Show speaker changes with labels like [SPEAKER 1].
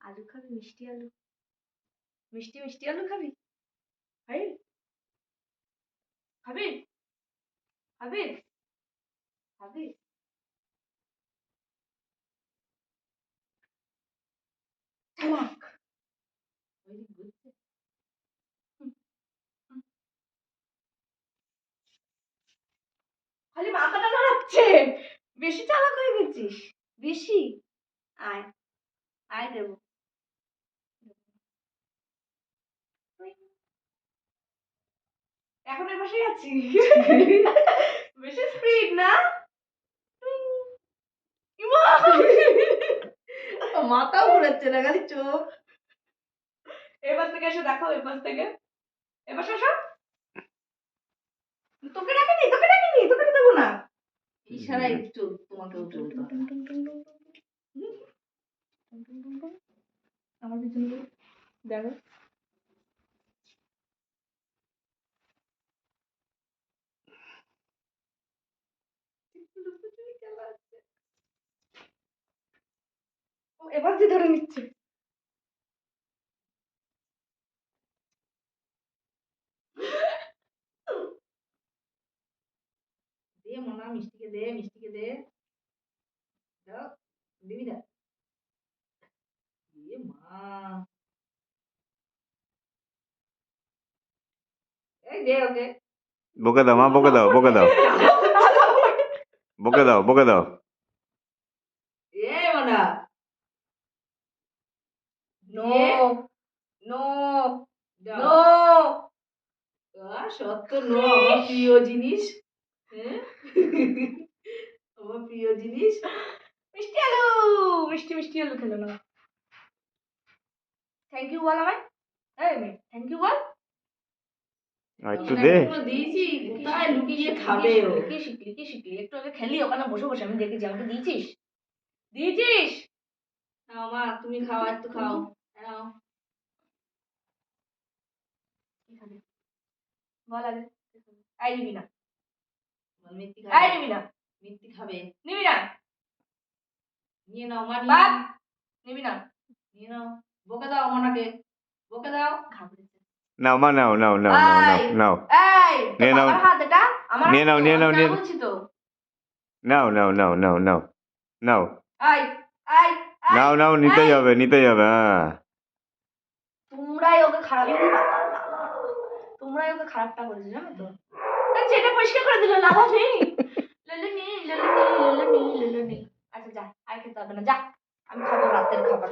[SPEAKER 1] আলু খাবি, মিষ্টি আলু? মিষ্টি মিষ্টি আলু খাবি? খাবি খাবি খাবি খাবি খালি মাথাটা নাড়াচ্ছে বেশি চালাক হয়ে গেছিস? বেশি? আয়। আয় দেবো। এখন এর পাশেই আছি। বেশি স্পিড না!
[SPEAKER 2] মাথাও ঘুরাচ্ছে না খালি চোখ।
[SPEAKER 1] এবার থেকে এসে দেখাও এবার থেকে। এবার আসো। তোকে ডাকিনি তোকে ডাকিনি তোকে দেবো না।
[SPEAKER 2] ইশারায় একটু তোমাকে উঠে উঠতে হবে।
[SPEAKER 1] আমার পিছনে। দেখো ও এবার যে ধরে নিচ্ছে।
[SPEAKER 2] দে মনা মিষ্টিকে দে মিষ্টিকে দে। দাও দিবি না? এ মা। এই দে ওকে।
[SPEAKER 3] বকে দাও মা বকে দাও বকে দাও। বকে দাও বকে দাও।
[SPEAKER 2] এ মনা।
[SPEAKER 1] নো? নো
[SPEAKER 2] নো
[SPEAKER 1] নো
[SPEAKER 2] সত্য নো আমার প্রিয় জিনিস। হ্যাঁ? আমার প্রিয় জিনিস।
[SPEAKER 1] মিষ্টি আলু! মিষ্টি মিষ্টি আলু খেলো না। থ্যাংক ইউ বল আমায়। এই মেয়ে থ্যাংক ইউ বল।
[SPEAKER 3] একটু দে।
[SPEAKER 2] দিয়েছি। কোথায় লুকিয়ে খাবে ও?
[SPEAKER 1] কি শিখলি কি শিখলি। একটু আগে খেলি ওখানে বসে বসে আমি দেখেছি আমাকে দিয়েছিস? দিয়েছিস?
[SPEAKER 2] নাও মা তুমি খাও একটু খাও নাও
[SPEAKER 1] কি খাবি বল আগে। আই নিবি না।
[SPEAKER 2] বল মিথ্যি
[SPEAKER 1] আই নিবি না।
[SPEAKER 2] মিথ্যি খাবে।
[SPEAKER 1] নিবি না।
[SPEAKER 2] নিয়ে নাও মা নাও।
[SPEAKER 1] নিবি না।
[SPEAKER 2] নিয়ে নাও। বকে দাও মনাকে বকে দাও।
[SPEAKER 1] ঘাবড়েছে
[SPEAKER 3] নাও মা নাও নাও নাও নাও
[SPEAKER 1] এই।
[SPEAKER 3] নিয়ে নাও।
[SPEAKER 1] আমার হাত আমার
[SPEAKER 3] নিয়ে নাও, নিয়ে নাও, নিয়ে নাও।
[SPEAKER 1] বলছি তো
[SPEAKER 3] নাও নাও নাও নাও নাও নাও।
[SPEAKER 1] আই আই আই।
[SPEAKER 3] নাও। হবে নিতেই হবে হ্যাঁ।
[SPEAKER 1] তোমরাই ওকে খারাপ তোমরাই ওকে খারাপটা করেছ জানো তো? সেটা পরিষ্কার করে দিল লাভ নেই। লেলে নেই লেলে নেই লেলে নেই লেলে নেই আচ্ছা যা আর খেতে হবে না। যা আমি খাব রাতের খাবার।